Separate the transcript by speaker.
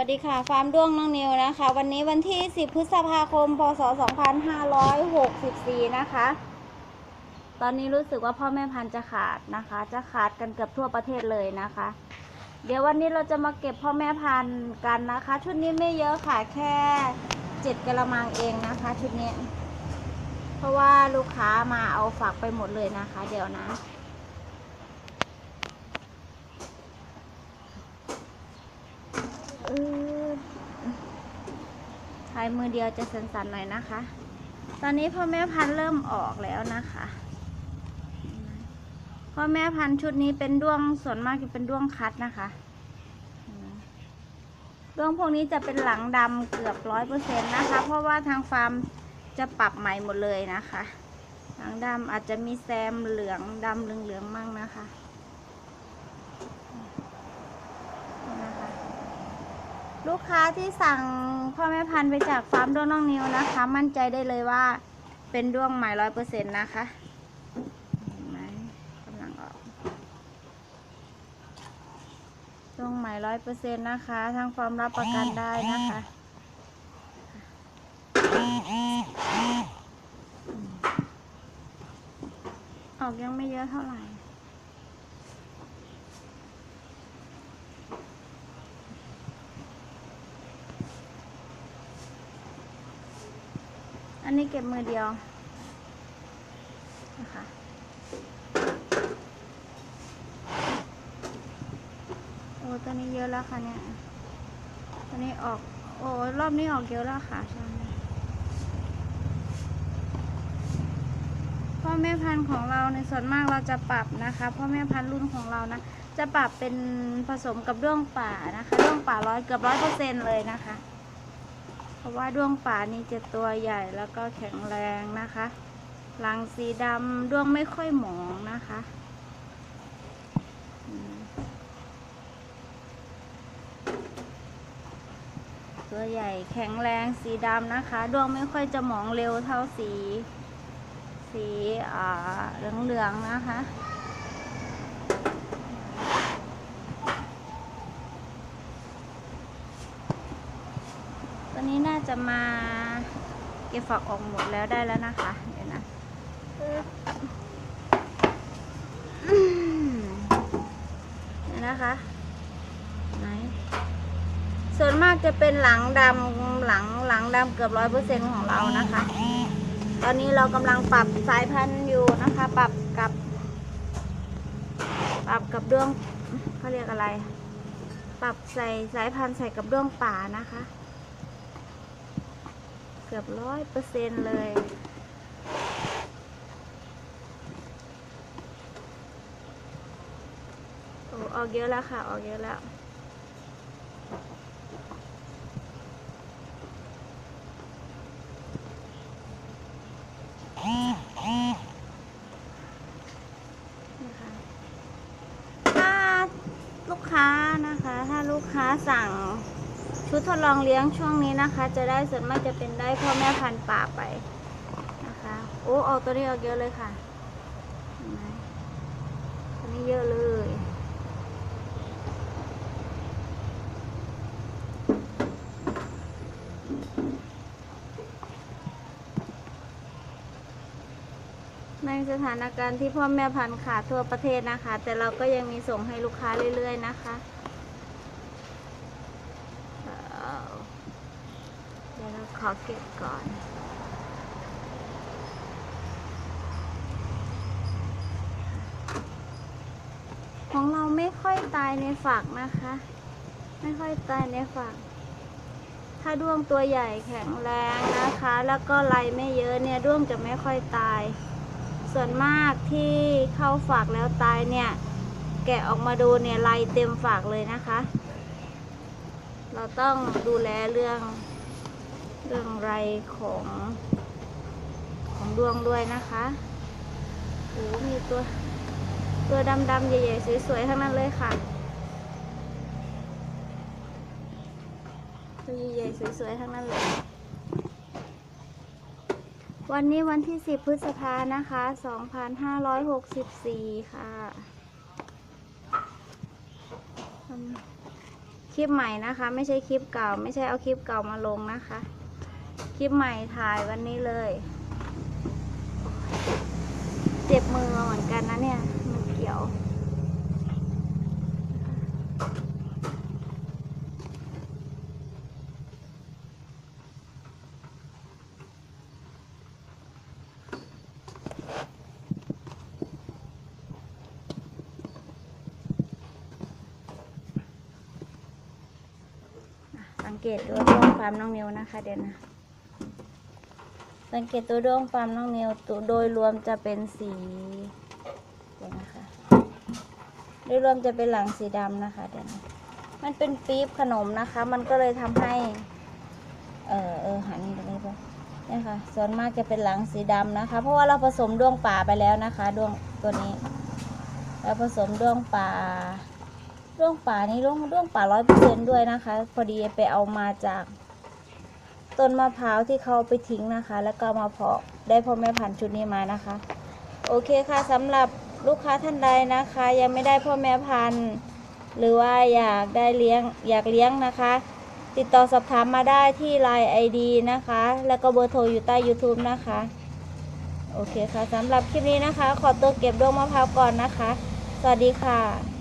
Speaker 1: วัสดีค่ะ ฟาร์มด้วงน้องนิวนะคะ วันนี้วันที่ 10 พฤษภาคม พศ 2564 นะคะ ตอนนี้รู้สึกว่าพ่อแม่พันธุ์จะขาดนะคะ จะขาดกันเกือบทั่วประเทศเลยนะคะ เดี๋ยววันนี้เราจะมาเก็บพ่อแม่พันธุ์กันนะคะ ชุดนี้ไม่เยอะค่ะแค่ 7กะละมังเองนะคะ ชุดนี้ เพราะว่าลูกค้ามาเอาฝากไปหมดเลยนะคะ เดี๋ยวนะ เออถ่ายมือเดียวจะสันๆหน่อยนะคะ ตอนนี้พ่อแม่พันธุ์เริ่มออกแล้วนะคะพ่อแม่พันธุ์ชุดนี้เป็นด้วงส่วนมากจะเป็นด้วงคัดนะคะด้วงพวกนี้จะเป็นหลังดำเกือบร้อยเปอร์เซ็นต์นะคะ เพราะว่าทางฟาร์มจะปรับใหม่หมดเลยนะคะ หลังดำอาจจะมีแซมเหลืองดำเหลืองๆมั่งนะคะนี่นะคะ ลูกค้าที่สั่งพ่อแม่พันธุ์ไปจากฟาร์มด้วงน้องนิวนะคะ มั่นใจได้เลยว่าเป็นด้วงใหม่ร้อยเปอร์เซ็นต์นะคะเห็นไหมกำลังออกด้วงใหม่ร้อยเปอร์เซ็นต์นะคะ ทางฟาร์มรับประกันได้นะคะออกยังไม่เยอะเท่าไหร่ อันนี้เก็บมือเดียวนะคะโอ้ตัวนี้เยอะแล้วค่ะเนี่ยตัวนี้ออก โอ้รอบนี้ออกเยอะแล้วค่ะใช่พ่อแม่พันธุ์ของเราในส่วนมากเราจะปรับนะคะพ่อแม่พันธุ์รุ่นของเรานะจะปรับเป็นผสมกับด้วงป่านะคะด้วงป่าร้อยเกือบร้อยเปอร์เซ็นเลยนะคะ ราะว่าด้วงป่านี่จะตัวใหญ่แล้วก็แข็งแรงนะคะหลังสีดำด้วงไม่ค่อยหมองนะคะตัวใหญ่แข็งแรงสีดำนะคะด้วงไม่ค่อยจะหมองเร็วเท่าสี สีอ่าเหลืองๆนะคะ ตัวนี้น่า จะมาเก็บฝักออกหมดแล้วได้แล้วนะคะ เดี๋ยวนะปึ๊บอืมเดี๋ยวนะคะ ไหน ส่วนมากจะเป็นหลังดำหลังหลังดำเกือบร้อยเปอร์เซ็นของเรานะคะ ตอนนี้เรากำลังปรับสายพันธุ์อยู่นะคะ ปรับกับ ปรับกับด้วงเขาเรียกอะไร ปรับใส่สายพันธุ์ใส่กับด้วงป่านะคะ เกือบร้อยเปอร์เซ็นต์เลยโอ้ออกเยอะแล้วค่ะ ออกเยอะแล้วนะคะถ้าลูกค้านะคะ ถ้าลูกค้าสั่ง ชุดทดลองเลี้ยงช่วงนี้นะคะ จะได้ส่วนมากจะเป็นได้พ่อแม่พันธุ์ป่าไปนะคะโอ้ออกตัวนี้ออกเยอะเลยค่ะตัวนี้เยอะเลยในสถานการณ์ที่พ่อแม่พันธุ์ขาดทั่วประเทศนะคะ แต่เราก็ยังมีส่งให้ลูกค้าเรื่อย ๆ นะคะ เดี๋ยวเราขอเก็บก่อนของเราไม่ค่อยตายในฝักนะคะ ไม่ค่อยตายในฝัก ถ้าด้วงตัวใหญ่แข็งแรงนะคะ แล้วก็ไรไม่เยอะเนี่ยด้วงจะไม่ค่อยตาย ส่วนมากที่เข้าฝักแล้วตายเนี่ย แกะออกมาดูเนี่ยไรเต็มฝักเลยนะคะ เราต้องดูแลเรื่อง เรื่องไรของของดวงด้วยนะคะโอ้มีตัวตัวดำๆใหญ่ๆสวยๆทั้งนั้นเลยค่ะ ตัวใหญ่ๆสวยๆทั้งนั้นเลย วันนี้วันที่ 10 พฤษภานะคะ 2564 ค่ะอืมคลิปใหม่นะคะ ไม่ใช่คลิปเก่า ไม่ใช่เอาคลิปเก่ามาลงนะคะ คลิปใหม่ถ่ายวันนี้เลย เจ็บมือเหมือนกันนะเนี่ย มันเกี่ยว สังเกตตัวดวงฟามน้องนิวนะคะเดี๋ยวนะ สังเกตตัวดวงฟาร์มน้องนิวตัวโดยรวมจะเป็นสีเดี๋ยวนะคะ โดยรวมจะเป็นหลังสีดำนะคะเดี๋ยวนะมันเป็นปี๊บขนมนะคะ มันก็เลยทำให้ เออเออหันตรงนี้ไปเนี่ยค่ะ ส่วนมากจะเป็นหลังสีดำนะคะ เพราะว่าเราผสมด้วงป่าไปแล้วนะคะ ด้วงตัวนี้ เราผสมด้วงป่าด้วงป่านี่ด้วงด้วงป่าร้อยเปอร์เซ็นด้วยนะคะ พอดีไปเอามาจาก ต้นมะพร้าวที่เขาไปทิ้งนะคะ แล้วก็มาเพาะได้พ่อแม่พันธุ์ชุดนี้มานะคะ โอเคค่ะสำหรับลูกค้าท่านใดนะคะ ยังไม่ได้พ่อแม่พันธุ์ หรือว่าอยากได้เลี้ยงอยากเลี้ยงนะคะ ติดต่อสอบถามมาได้ที่ Line ID นะคะ แล้วก็เบอร์โทรอยู่ใต้ YouTube นะคะ โอเคค่ะสำหรับคลิปนี้นะคะ ขอตัวเก็บดวงมะพร้าวก่อนนะคะ สวัสดีค่ะ